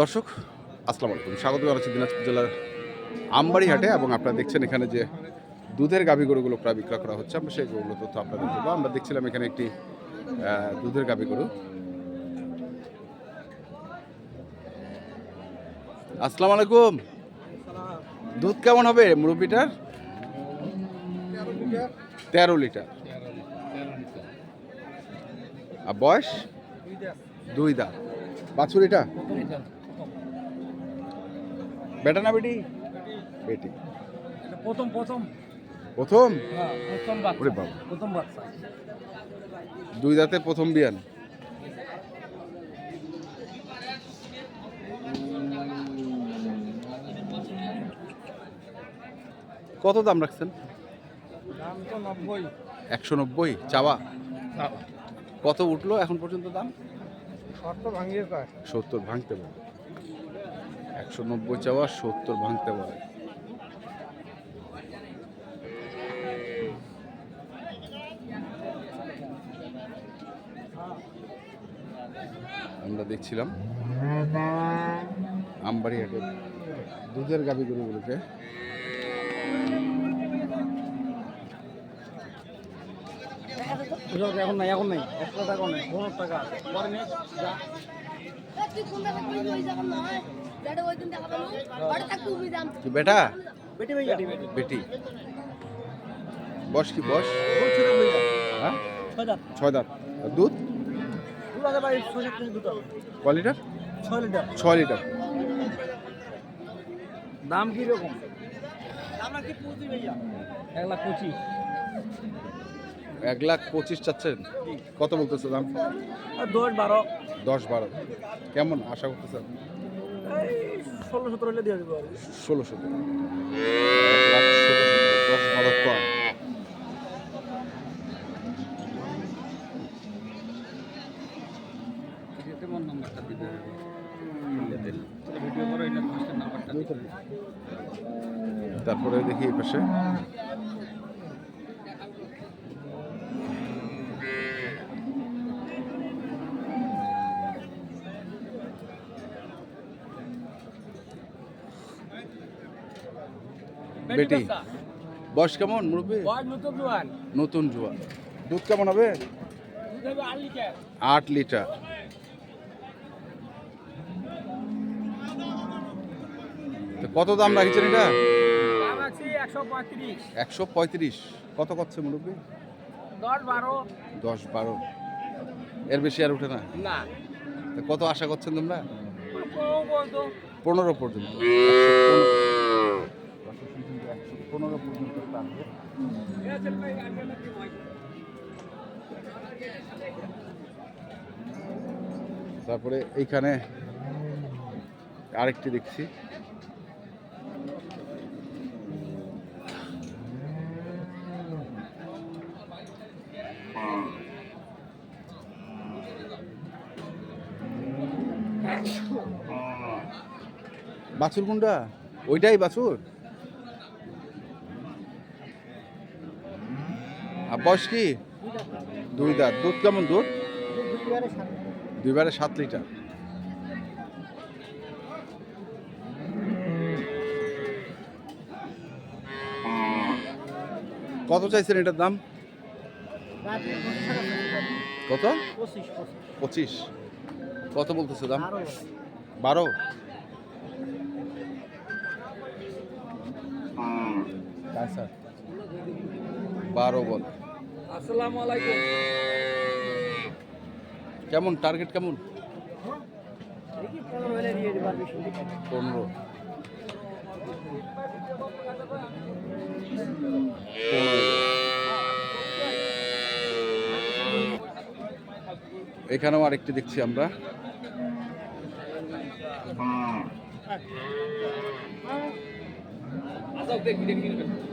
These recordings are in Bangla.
দর্শক, আসসালামু আলাইকুম। স্বাগত জানাচ্ছি দিনাজপুর জেলার আমবাড়ি হাটে এবং আপনারা দেখছেন এখানে যে দুধের গাভী গরুগুলো প্রায় বিক্রয় করা হচ্ছে। আমরা সেই গরুগুলো তথ্য আপনাদের দেবো। আমরা দেখছিলাম এখানে একটি দুধের গাভী গরু। আসসালামু আলাইকুম। দুধ কেমন হবে মুরব্বিটার? তেরো লিটার। আর বয়স? দুই দা বাছুর এটা? বেটা না বেটি? বেটি। প্রথম? প্রথম প্রথম প্রথম ওরে বাবা। প্রথম বাচ্চা দুই দাঁতের প্রথম বিয়ান। কত দাম রাখছেন? দাম তো নব্বই। একশো নব্বই। চাওয়া। কত উঠল এখন পর্যন্ত দাম? সত্তর ভাঙতে পারে। একশো নব্বই চাওয়া সত্তর ভাঙতে পারে। আমরা দেখছিলাম আমবাড়ি হাটে দুধের গাভী গরুগুলোকে এখন নাই এখন নাই। একশো টাকা নেই পনেরো টাকা পরে নে যা। তুই কোনটা থাকবি ওই যাবেন না যেটা ওই দিন দেখাবেন ওটা থাকবি ওই যাম। কি বেটা? বেটি বস কি বস? হ্যাঁ? ছয় দাঁত। দুধ? ক লিটার? ছয় লিটার। ছয় লিটার। দাম কি রকম দাম কি পঁচিশ ভাইয়া। এক লাখ পঁচিশ। এক লাখ পঁচিশ চাচ্ছেন? কত বলতেছে দাম? দশ বারো। দশ বারো। কেমন আশা করতেছেন? ষোলো সতেরো হলে দিয়ে দেবো ষোলো সতেরো। দশ বারো কম তারপরে দেখি এই পাশে। বেটি বয়স কেমন মুরব্বী? নতুন জোয়ান। নতুন দুধ কেমন হবে? আট লিটার। তো কত দাম রাখছেন এটা? একশো পঁয়ত্রিশ। কত করছে মুরব্বী? দশ বারো। দশ বারো। এর বেশি আর উঠে না? না। কত আশা করছেন তোমরা? পনেরো পর্যন্ত। পনেরো পর্যন্ত টানবে। তারপরে এইখানে আরেকটি দেখছি। বাছুর কোনটা ওইটাই বাছুর? বয়স কি? দুই দাঁত। দুধ কেমন দুধ? দুইবারে সাত লিটার। কত চাইছেন এটার দাম? কত? পঁচিশ। কত বলতেছে দাম? বারো। বারো বল। আসসালামু আলাইকুম। কেমন টার্গেট কেমন? পনেরো এখানেও আরেকটি দেখছি আমরা।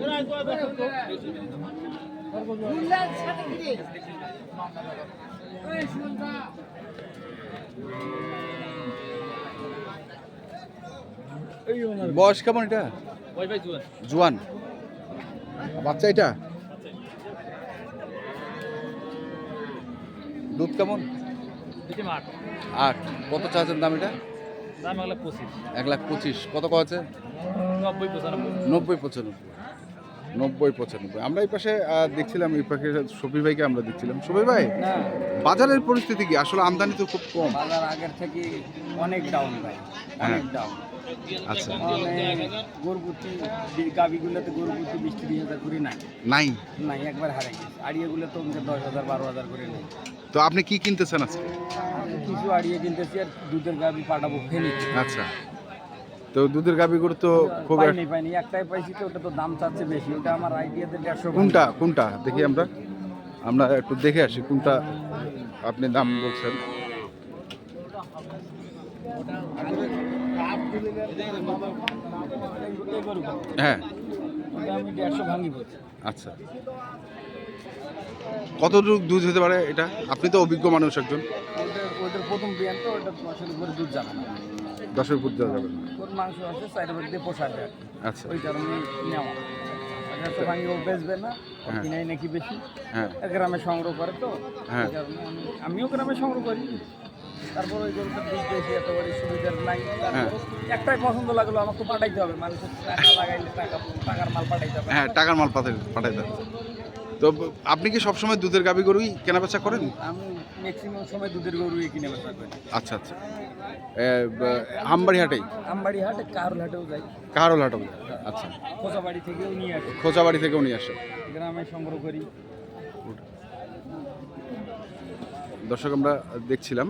ওনার বয়স কেমন এটা? জুয়ান। বাচ্চা এটা? দুধ কেমন? আট। আট কত চাচ্ছেন দাম এটা? এক লাখ পঁচিশ। কত ক আছে নব্বই পঁচানব্বই। নব্বই পঁচানব্বই। নব্বই পঁচানব্বই। আমরা এই পাশে দেখছিলাম এই পাশে শফি ভাইকে আমরা দেখছিলাম। শফি ভাই বাজারের পরিস্থিতি কি? আসলে আমদানি তো খুব কম। বাজার আগের থেকে অনেক ডাউন ভাই অনেক ডাউন আচ্ছা। মানে গরুপুতি গাবিগুলোতে গরুপুতি বিশ তিরিশ হাজার করে নাই। নাই? নাই একবার হারে গেছে। আড়িয়েগুলো তো দশ হাজার বারো হাজার করে নেই তো আপনি কি কিনতেছেন আজকে? কিছু আড়িয়ে কিনতেছি আর দুধের গাবি পাঠাবো ফেনি। আচ্ছা। তো দুধের গাবিগুলো তো খুব পাইনি পাইনি। একটাই পাইছি তো ওটা তো দাম চাচ্ছে বেশি। ওটা আমার আইডিয়াতে দেড়শো কোনটা কোনটা? দেখি আমরা। আমরা একটু দেখে আসি কোনটা আপনি দাম বলছেন। হ্যাঁ। আচ্ছা। কতটুকু দুধ হতে পারে এটা? আপনি তো অভিজ্ঞ মানুষ একজন। প্রথম বিয়ান তো ওটা আসলে দুধ জানা দশের ফুট দেওয়া যাবে না। ওর মাংস আছে সাইড বাদ দিয়ে পোষাবে আচ্ছা। ওই কারণে নেওয়া। বেচবে না হ্যাঁ। কিনাই নাকি বেশি। হ্যাঁ। গ্রামে সংগ্রহ করে তো হ্যাঁ। আমিও গ্রামে সংগ্রহ করি। তারপর ওই গরুটা দুধ বেশি এত বড় সুবিধার নাই। একটাই পছন্দ লাগল আমার তো পাঠাইতে হবে। মানুষের টাকা লাগাইলে টাকা টাকার মাল পাঠাইতে হবে। হ্যাঁ টাকার মাল পাঠাই পাঠাই দেন তো আপনি কি সবসময় দুধের গাবি গরুই কেনাবেচা করেন? আমি ম্যাক্সিমাম সময় দুধের গরুই কিনে বেচা করি। আচ্ছা আচ্ছা। এ, ব- আমবাড়ি হাটেই আমবাড়ি হাটে কারুল হাটেও যাই আচ্ছা। খোঁচাবাড়ি থেকেও নিয়ে আসি। খোঁচাবাড়ি থেকেও নিয়ে আসে গ্রামে সংগ্রহ করি। দর্শক আমরা দেখছিলাম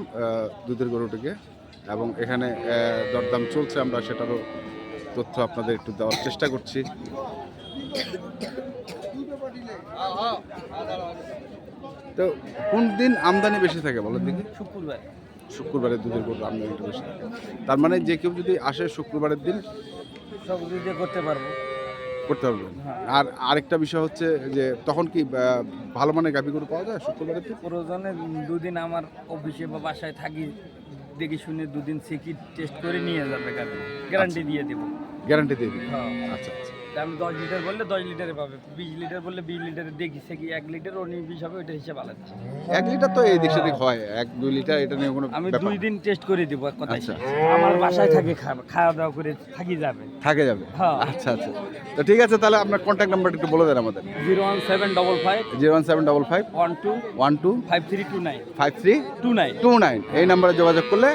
দুধের গরুটিকে এবং এখানে দরদাম চলছে। আমরা সেটারও তথ্য আপনাদের একটু দেওয়ার চেষ্টা করছি। তো কোন দিন আমদানি বেশি থাকে বলো দেখি? শুক্রবার। শুক্রবারে দুধের গরু আমদানিটা বেশি থাকে। তার মানে যে কেউ যদি আসে শুক্রবারের দিন সব দিতে করতে পারব। করতে পারবেন আর আরেকটা বিষয় হচ্ছে যে তখন কি ভালো মানের গাভি গরু পাওয়া যায় শুক্রবারের দিন? প্রয়োজনে দুদিন আমার অফিসে বা বাসায় থাকি দেখে শুনে দুদিন সেকি টেস্ট করে নিয়ে যাবে গাড়ি গ্যারান্টি দিয়ে দেবো। গ্যারান্টি দিয়ে দেবো। হ্যাঁ। আচ্ছা আচ্ছা। আমি দশ লিটার বললে দশ লিটারে পাবে। বিশ লিটার বললে বিশ লিটারে দেখি সেকি এক লিটার উনি বিশ হবে ওইটা হিসাব আলাদা। এক লিটার তো এই দিক সেদিক হয় এক দুই লিটার এটা নিয়ে কোনো আমি দুই দিন টেস্ট করে দেবো এক কথা আচ্ছা। আমার বাসায় থাকে খাওয়া খাওয়া দাওয়া করে থাকি যাবে। থাকে যাবে। হ্যাঁ। আচ্ছা আচ্ছা। তো ঠিক আছে তাহলে আপনার কন্ট্যাক্ট নাম্বারটা একটু বলে দেন আমাদের। Zero one seven double five. Zero one seven double five. One two. One two. Five three two nine. Five three two nine. Two nine. এই নাম্বারে যোগাযোগ করলে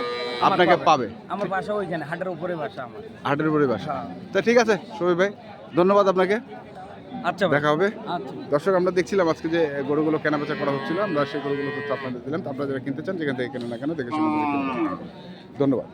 আপনাকে পাবে। আমার বাসা ওইখানে হাটের উপরে বাসা আমার। হাটের উপরে বাসা। হ্যাঁ। তো ঠিক আছে সবই ভাই। ধন্যবাদ আপনাকে। আচ্ছা দেখা হবে। আচ্ছা। দর্শক আমরা দেখছিলাম আজকে যে গরুগুলো কেনাবেচা করা হচ্ছিল আমরা সেই গরুগুলো তথ্য আপনাদের দিলাম। আপনারা যারা কিনতে চান যেখান থেকে কেনা না কেন দেখে শুনে ধন্যবাদ।